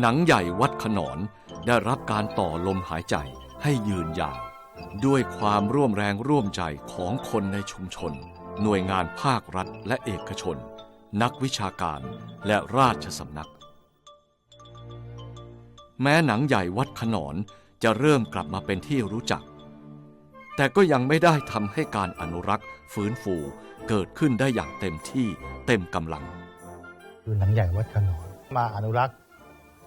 หนังใหญ่วัดขนอนได้รับการต่อลมหายใจให้ยืนยาว ด้วยความร่วมแรงร่วมใจของคนในชุมชน หน่วยงานภาครัฐและเอกชน นักวิชาการและราชสำนัก แม้หนังใหญ่วัดขนอนจะเริ่มกลับมาเป็นที่รู้จัก แต่ก็ยังไม่ได้ทำให้การอนุรักษ์ฟื้นฟูเกิดขึ้นได้อย่างเต็มที่เต็มกำลังคือหนังใหญ่วัดขนอนมาอนุรักษ์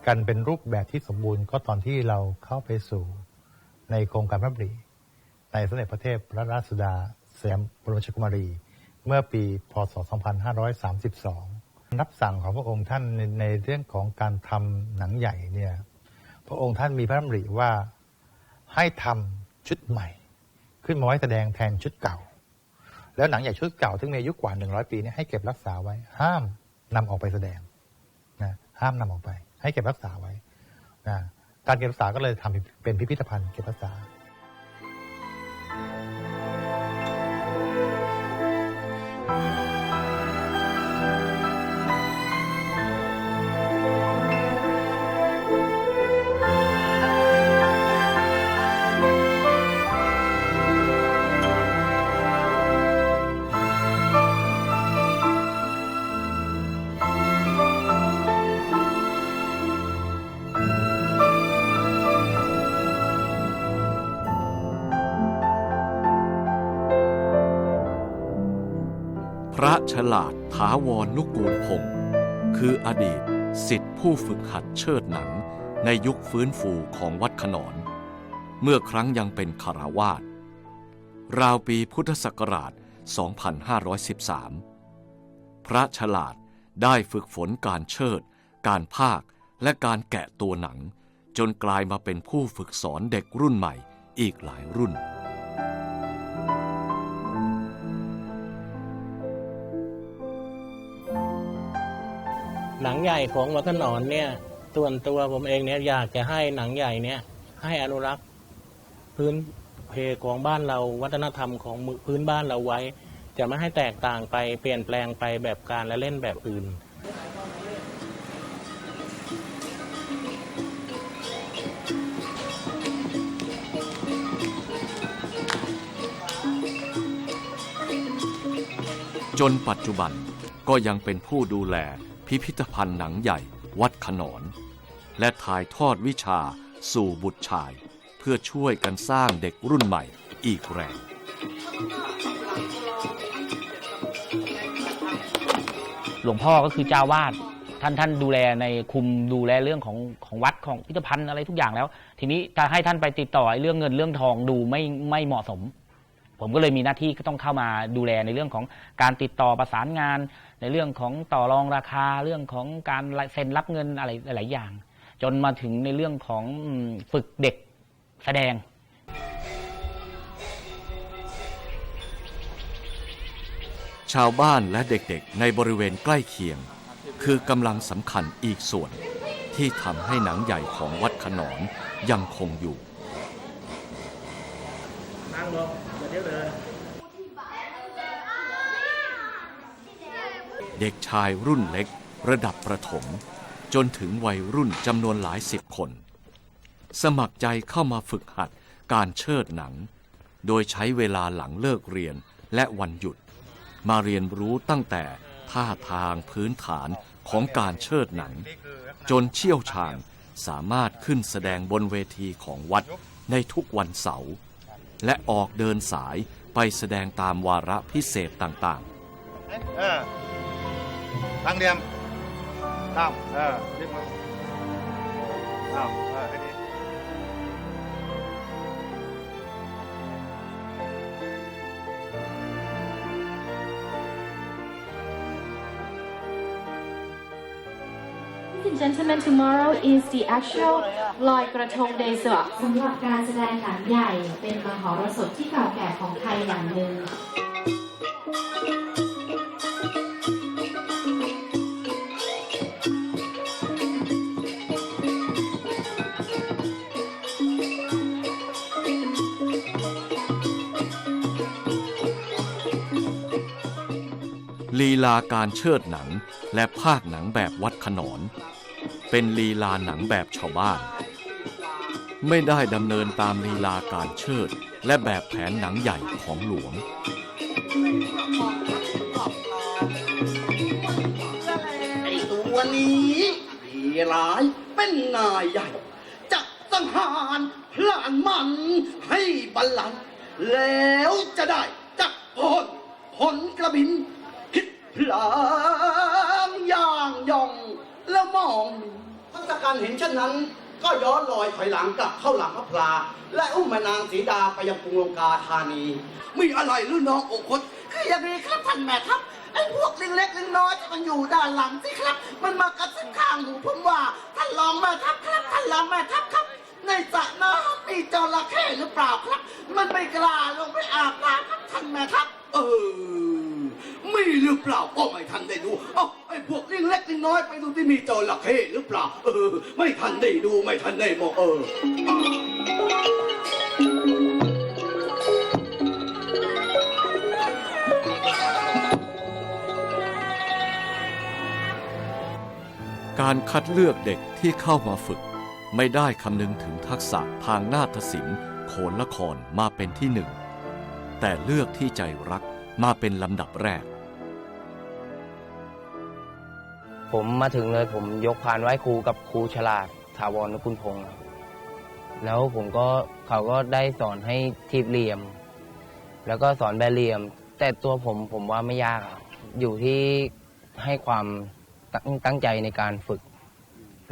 กันเป็นรูปแบบที่สมบูรณ์ก็ตอนที่เราเข้าไปสู่ในโครงการพระบริในสมเด็จพระเทพรัตนราชสุดาสยามบรมราชกุมารี เมื่อปีพศ 2532รับสั่งของพระองค์ท่านในในเรื่องของการทำหนังใหญ่เนี่ยพระองค์ท่านมีพระดำริว่าให้ทำชุดใหม่ ขึ้นมาไว้แสดงแทนชุดเก่า แล้วหนังใหญ่ชุดเก่าซึ่งมีอายุกว่า 100 ปีนี่ยให้เก็บรักษาไว้ห้ามนำออกไปแสดงนะห้ามนำออกไป ให้เก็บรักษาไว้นะการเก็บรักษาก็เลยทำเป็นพิพิธภัณฑ์เก็บรักษา ฉลาดถาวรนุกูลพงศ์คืออดีตสิทธิผู้ฝึกหัดเชิดหนังในยุคฟื้นฟูของวัดขนอน เมื่อครั้งยังเป็นคารวาสราวปีพุทธศักราช 2513 พระฉลาดได้ฝึกฝนการเชิด การภาคและการแกะตัวหนัง จนกลายมาเป็นผู้ฝึกสอนเด็กรุ่นใหม่อีกหลายรุ่น หนังใหญ่ของวัดขนอนเนี่ยส่วนตัวผมเองเนี่ยอยากจะให้หนังใหญ่เนี่ย ให้อนุรักษ์พื้นเพของบ้านเราวัฒนธรรมของพื้นบ้านเราไว้ จะไม่ให้แตกต่างไปเปลี่ยนแปลงไปแบบการและเล่นแบบอื่นจนปัจจุบันก็ยังเป็นผู้ดูแล พิพิธภัณฑ์หนังใหญ่วัดขนอน และถ่ายทอดวิชาสู่บุตรชาย เพื่อช่วยกันสร้างเด็กรุ่นใหม่อีกแรงหลวงพ่อก็คือเจ้าวาดท่านท่านดูแลในคุมดูแลเรื่องของของวัดของพิพิธภัณฑ์อะไรทุกอย่างแล้ว ทีนี้จะให้ท่านไปติดต่อเรื่องเงินเรื่องทองดูไม่ไม่เหมาะสม ผมก็เลยมีหน้าที่ก็ต้องเข้ามาดูแลในเรื่องของการติดต่อประสานงาน ในเรื่องของต่อรองราคาเรื่องของการเซ็นรับเงินอะไรหลาย ๆ อย่าง จนมาถึงในเรื่องของฝึกเด็กแสดงชาวบ้านและเด็กๆ ในบริเวณใกล้เคียง คือกำลังสำคัญอีกส่วน ที่ทำให้หนังใหญ่ของวัดขนอนยังคงอยู่ นั่งลงเดี๋ยวเดิน เด็กชายรุ่นเล็กระดับประถม จนถึงวัยรุ่นจำนวนหลายสิบคน สมัครใจเข้ามาฝึกหัดการเชิดหนัง โดยใช้เวลาหลังเลิกเรียนและวันหยุด มาเรียนรู้ตั้งแต่ท่าทางพื้นฐานของการเชิดหนัง จนเชี่ยวชาญสามารถขึ้นแสดงบนเวทีของวัดในทุกวันเสาร์ และออกเดินสายไปแสดงตามวาระพิเศษต่างๆ เออตั้งเดียมตั้งเออยึดมืออ้าวเออให้ดี gentlemen, tomorrow is the actual Loi Gratong Day สสำหรับการแสดงหนังใหญ่เป็นมหรสพที่เก่าแก่ของไทยอย่างหนึ่งลีลาการเชิดหนังและภาคหนังแบบวัดขนอน เป็นลีลาหนังแบบชาวบ้าน ไม่ได้ดำเนินตามลีลาการเชิด และแบบแผนหนังใหญ่ของหลวง ไอ้ตัวนี้ผีร้ายเป็นนายใหญ่จะสังหารพลานมันให้บัลลังก์แล้วจะได้จักพลผลกระบิน คิดพลางอย่างย่อง แล้วมองพัฒการเห็นเช่นนั้น ก็ย้อนลอยถอยหลังกลับเข้าหลังพระพลา และอุ้มแม่นางสีดาไปยังกรุงลงกาธานี มีอะไรหรือน้องโอคตคืออย่างนี้ครับท่านแม่ทัพไอ้พวกลิงเล็กลิงน้อยที่มันอยู่ด้านหลังสิครับ มันมากระซิบข้างหูผมว่าท่านรองแม่ทัพครับท่านรองแม่ทัพครับ ในสระน้ำมีจระเข้หรือเปล่าครับ มันไม่กล้าลงไปอาบน้ำครับท่านแม่ทัพเออมี หรือเปล่าก็ไม่ทันได้ดูเอ้าไอ้พวกลิงเล็กลิงน้อยไปดูที่มีจระเข้หรือเปล่า เออ ไม่ทันได้ดูไม่ทันได้มองเออการคัดเลือกเด็กที่เข้ามาฝึก ไม่ได้คำนึงถึงทักษะทางนาฏศิลป์โขนละครมาเป็นที่หนึ่ง แต่เลือกที่ใจรักมาเป็นลำดับแรก ผมมาถึงเลยผมยกพานไหว้ครูกับครูฉลาดถาวรนกุลพงศ์แล้วผมก็เขาก็ได้สอนให้ทีบเหลี่ยม แล้วก็สอนแบเหลี่ยม แต่ตัวผมผมว่าไม่ยากครับอยู่ที่ให้ความตั้งตั้งใจในการฝึก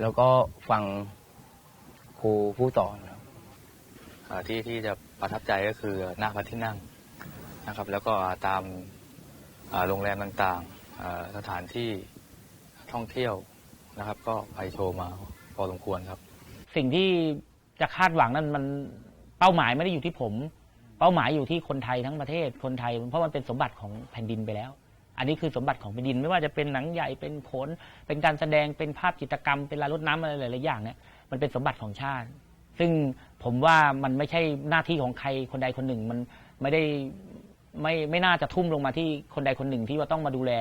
แล้วก็ฟังครูผู้สอนครับที่ที่จะประทับใจก็คือหน้าพระที่นั่งนะครับ แล้วก็ตามโรงแรมต่างๆสถานที่ ท่องเที่ยวนะครับ ก็ไปโชว์มาพอสมควรครับ สิ่งที่จะคาดหวังนั้นมันเป้าหมายไม่ได้อยู่ที่ผม เป้าหมายอยู่ที่คนไทยทั้งประเทศคนไทย เพราะมันเป็นสมบัติของแผ่นดินไปแล้ว อันนี้คือสมบัติของแผ่นดิน ไม่ว่าจะเป็นหนังใหญ่เป็นโขนเป็นการแสดงเป็นภาพจิตรกรรม เป็นลายรดน้ำอะไรหลายๆอย่างเนี่ยมันเป็นสมบัติของชาติ ซึ่งผมว่ามันไม่ใช่หน้าที่ของใครคนใดคนหนึ่งมันไม่ได้ไม่ไม่น่าจะทุ่มลงมาที่คนใดคนหนึ่งที่ว่าต้องมาดูแล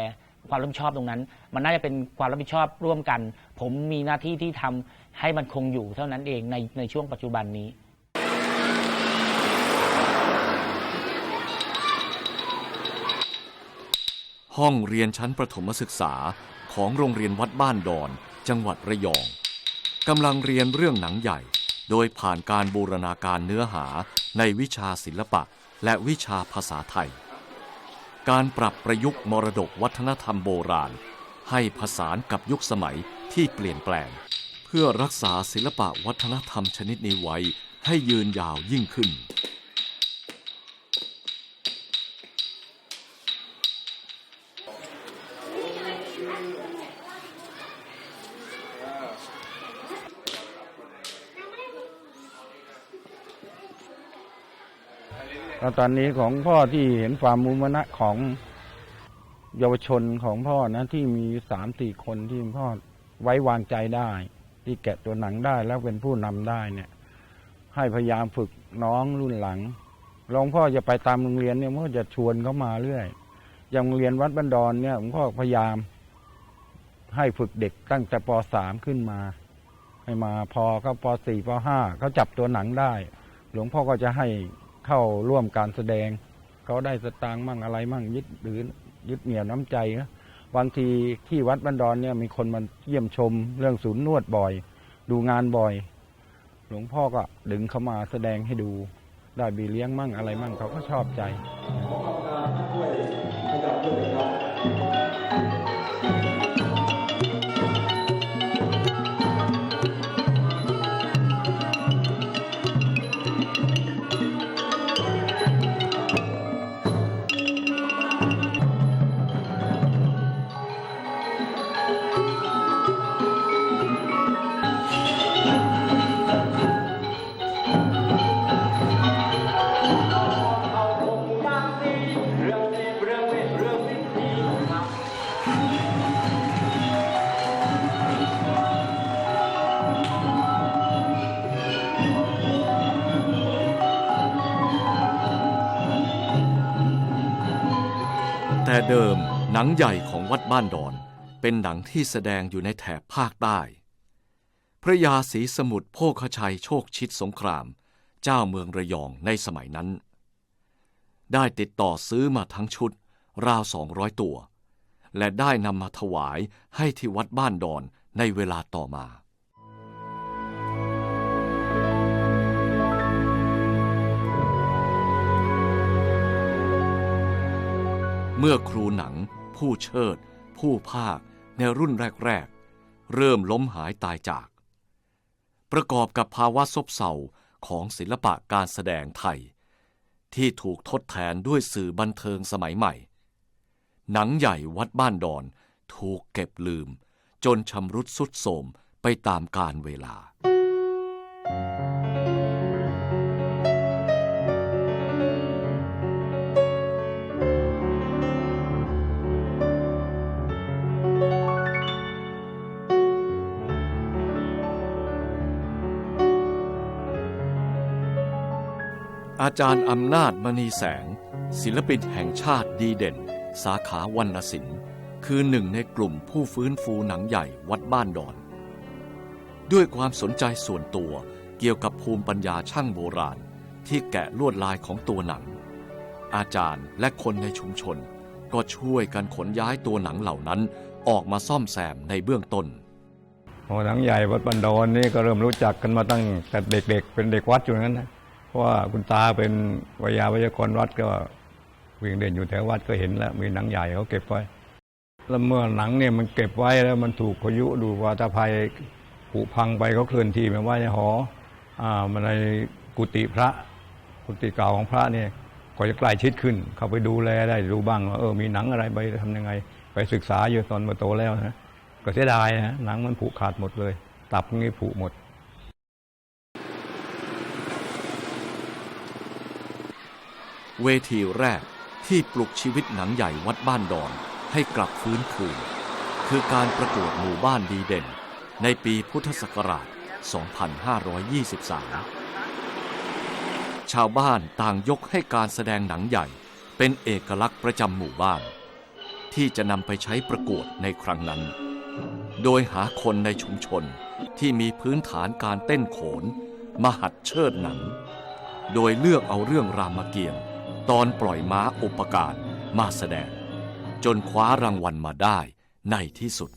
ความรับผิดชอบตรงนั้น มันน่าจะเป็นความรับผิดชอบร่วมกัน ผมมีหน้าที่ที่ทำให้มันคงอยู่เท่านั้นเองในในช่วงปัจจุบันนี้ห้องเรียนชั้นประถมศึกษาของโรงเรียนวัดบ้านดอน จังหวัดระยองกำลังเรียนเรื่องหนังใหญ่ โดยผ่านการบูรณาการเนื้อหาในวิชาศิลปะและวิชาภาษาไทย การปรับประยุกต์มรดกวัฒนธรรมโบราณ ให้ผสานกับยุคสมัยที่เปลี่ยนแปลง เพื่อรักษาศิลปะวัฒนธรรมชนิดนี้ไว้ให้ยืนยาวยิ่งขึ้น แล้วตอนนี้ของพ่อที่เห็นความมุมนะของเยาวชนของพ่อนะ ที่มีสามสี่คนที่พ่อไว้วางใจได้ ที่แกะตัวหนังได้แล้วเป็นผู้นำได้เนี่ย ให้พยายามฝึกน้องรุ่นหลังหลวงพ่อจะไปตามโรงเรียนเนี่ยพ่อจะชวนเขามาเรื่อยอย่างโรงเรียนวัดบันดอนเนี่ยหลวงพ่อพยายาม ให้ฝึกเด็กตั้งแต่ปสามขึ้นมา ให้มาพอเขาปสี่ปห้าเขาจับตัวหนังได้ หลวงพ่อก็จะให้ เข้าร่วมการแสดง เขาได้สตางค์มั่งอะไรมั่งยึดหรือยึดเหนี่ยวน้ำใจนะบางทีที่วัดบันดอนเนี่ยมีคนมาเยี่ยมชมเรื่องศูนย์นวดบ่อย ดูงานบ่อย หลวงพ่อก็ดึงเขามาแสดงให้ดู ได้บีเลี้ยงมั่งอะไรมั่งเขาก็ชอบใจ นังใหญ่ของวัดบ้านดอน เป็นหนังที่แสดงอยู่ในแถบภาคใต้ พระยาศรีสมุทรโภคชัยโชคชิดสงคราม เจ้าเมืองระยองในสมัยนั้น ได้ติดต่อซื้อมาทั้งชุด ราวสองร้อยตัว และได้นำมาถวายให้ที่วัดบ้านดอนในเวลาต่อมาเมื่อครูหนัง ผู้เชิด ผู้ภาคในรุ่นแรก ๆ เริ่มล้มหายตายจาก ประกอบกับภาวะซบเซาของศิลปะการแสดงไทย ที่ถูกทดแทนด้วยสื่อบันเทิงสมัยใหม่ หนังใหญ่วัดบ้านดอนถูกเก็บลืม จนชำรุดสุดโทรมไปตามกาลเวลา อาจารย์อำนาจมณีแสง ศิลปินแห่งชาติดีเด่น สาขาวรรณศิลป์ คือหนึ่งในกลุ่มผู้ฟื้นฟูหนังใหญ่วัดบ้านดอน ด้วยความสนใจส่วนตัวเกี่ยวกับภูมิปัญญาช่างโบราณ ที่แกะลวดลายของตัวหนัง อาจารย์และคนในชุมชน ก็ช่วยกันขนย้ายตัวหนังเหล่านั้นออกมาซ่อมแซมในเบื้องต้นโอ้หนังใหญ่วัดบันดอนนี่ก็เริ่มรู้จักกันมาตั้งแต่เด็กๆ เป็นเด็กวัดอยู่นั้นนะ ว่าคุณตาเป็นวิยาวิทยากรวัดก็วิ่งเด่นอยู่แถววัดก็เห็นแล้ว มีหนังใหญ่เขาเก็บไว้ แล้วเมื่อหนังเนี่ยมันเก็บไว้แล้วมันถูกพายุดูวาตาภัยผุพังไปเขาเคลื่อนที่มาไว้ในหอ อ่ามันในกุฏิพระ กุฏิเก่าของพระเนี่ยก็จะใกล้ชิดขึ้น เข้าไปดูแลได้ดูบ้างว่าเออมีหนังอะไรไปทำยังไง ไปศึกษาอยู่ตอนมาโตแล้วนะก็เสียดายนะหนังมันผุขาดหมดเลย ตับงี้ผุหมด เวทีแรกที่ปลุกชีวิตหนังใหญ่วัดบ้านดอนให้กลับฟื้นคืน คือการประกวดหมู่บ้านดีเด่น ในปีพุทธศักราช 2523 ชาวบ้านต่างยกให้การแสดงหนังใหญ่เป็นเอกลักษณ์ประจำหมู่บ้าน ที่จะนำไปใช้ประกวดในครั้งนั้น โดยหาคนในชุมชนที่มีพื้นฐานการเต้นโขนมาหัดเชิดหนัง โดยเลือกเอาเรื่องรามเกียรติ์ ตอนปล่อยม้าอุปการมาแสดง จนคว้ารางวัลมาได้ในที่สุด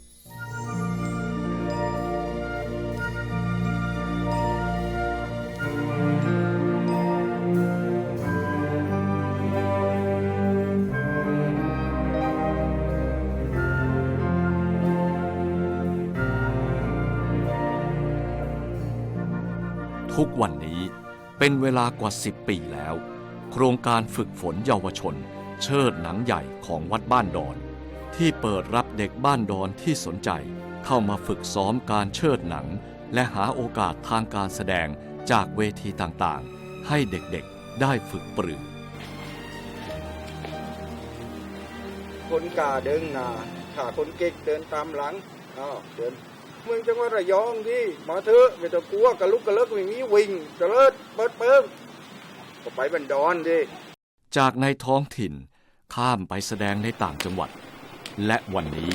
ทุกวันนี้เป็นเวลากว่า 10 ปีแล้ว โครงการฝึกฝนเยาวชน เชิดหนังใหญ่ของวัดบ้านดอน ที่เปิดรับเด็กบ้านดอนที่สนใจ เข้ามาฝึกซ้อมการเชิดหนัง และหาโอกาสทางการแสดงจากเวทีต่างๆ ให้เด็กๆได้ฝึกปรือคนกาเดินหน้าถ้าคนเก๊กเดินตามหลังอ้าวเดินเมืองจังหวัดระยองที่มาเถอะไม่ต้องกลัวกระลุกกระเลิกไม่มีวิ่งเจริญเปิดเปิงก็ไป บันดอนดิจากในท้องถิ่นข้ามไปแสดงในต่างจังหวัด และวันนี้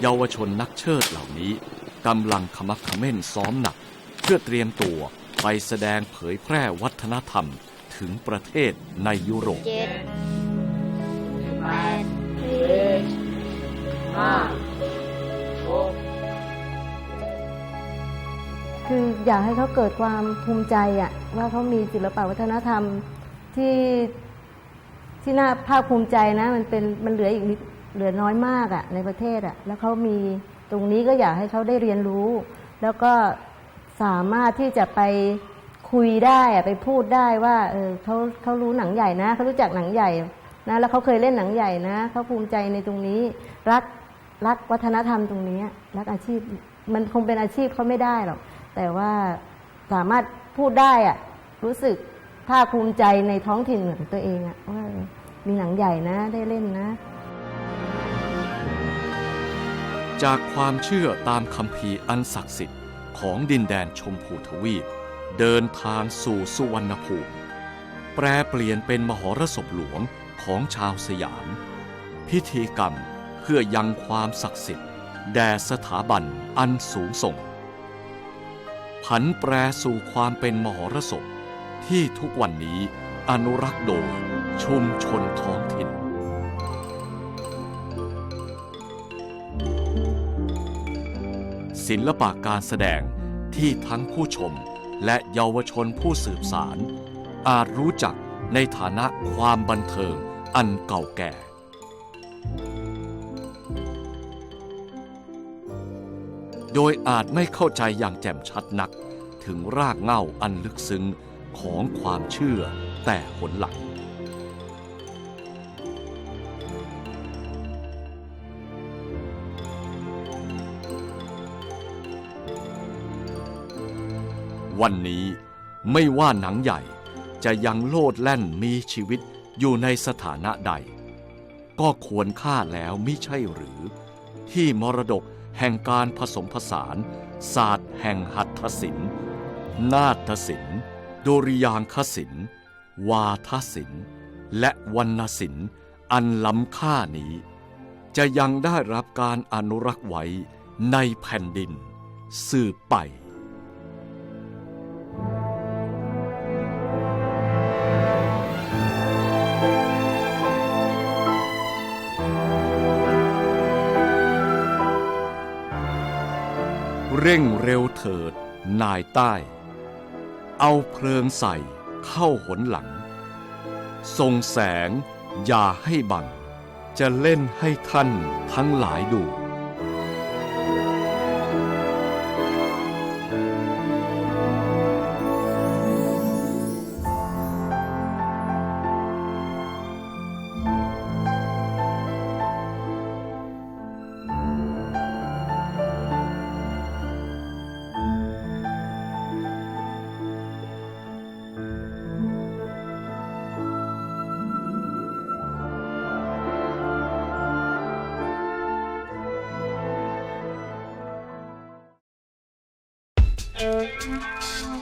เยาวชนนักเชิดเหล่านี้กำลังขมักเขม้นซ้อมหนัก เพื่อเตรียมตัวไปแสดงเผยแพร่วัฒนธรรมถึงประเทศในยุโรปเจ็ดแปดเจ็ดห้าหกคืออยากให้เขาเกิดความภูมิใจอะว่าเขามีศิลปวัฒนธรรม ที่ที่น่าภาคภูมิใจนะ มันเป็นมันเหลืออีกนิดเหลือน้อยมากอะในประเทศอะแล้วเขามีตรงนี้ก็อยากให้เขาได้เรียนรู้ แล้วก็สามารถที่จะไปคุยได้อะไปพูดได้ว่าเออเขาเขารู้หนังใหญ่นะเขารู้จักหนังใหญ่นะแล้วเขาเคยเล่นหนังใหญ่นะเขาภูมิใจในตรงนี้ รักรักวัฒนธรรมตรงนี้ รักอาชีพมันคงเป็นอาชีพเขาไม่ได้หรอกแต่ว่าสามารถพูดได้อะรู้สึก ภาคภูมิใจในท้องถิ่นของตัวเองอะว่ามีหนังใหญ่นะได้เล่นนะ จากความเชื่อตามคำพีอันศักดิ์สิทธิ์ของดินแดนชมพูทวีป เดินทางสู่สุวรรณภูมิ แปรเปลี่ยนเป็นมหรสพหลวงของชาวสยาม พิธีกรรมเพื่อยังความศักดิ์สิทธิ์ แด่สถาบันอันสูงส่ง ผันแปรสู่ความเป็นมหรสพ ที่ทุกวันนี้อนุรักษ์โดยชุมชนท้องถิ่น ศิลปะการแสดงที่ทั้งผู้ชมและเยาวชนผู้สืบสาร อาจรู้จักในฐานะความบันเทิงอันเก่าแก่ โดยอาจไม่เข้าใจอย่างแจ่มชัดนักถึงรากเหง้าอันลึกซึ้ง ของความเชื่อแต่หนหลังวันนี้ไม่ว่าหนังใหญ่จะยังโลดแล่นมีชีวิตอยู่ในสถานะใด ก็ควรค่าแล้วมิใช่หรือ ที่มรดกแห่งการผสมผสาน ศาสตร์แห่งหัตถศิลป์นาฏศิลป์ ดริยางคศิลป์วาทศิลป์และวรรณศิลป์อันล้ำค่านี้ จะยังได้รับการอนุรักษ์ไว้ในแผ่นดิน สืบไปเร่งเร็วเถิดนายใต้ เอาเพลิงใส่เข้าหนหลังส่งแสงอย่าให้บัง จะเล่นให้ท่านทั้งหลายดู Música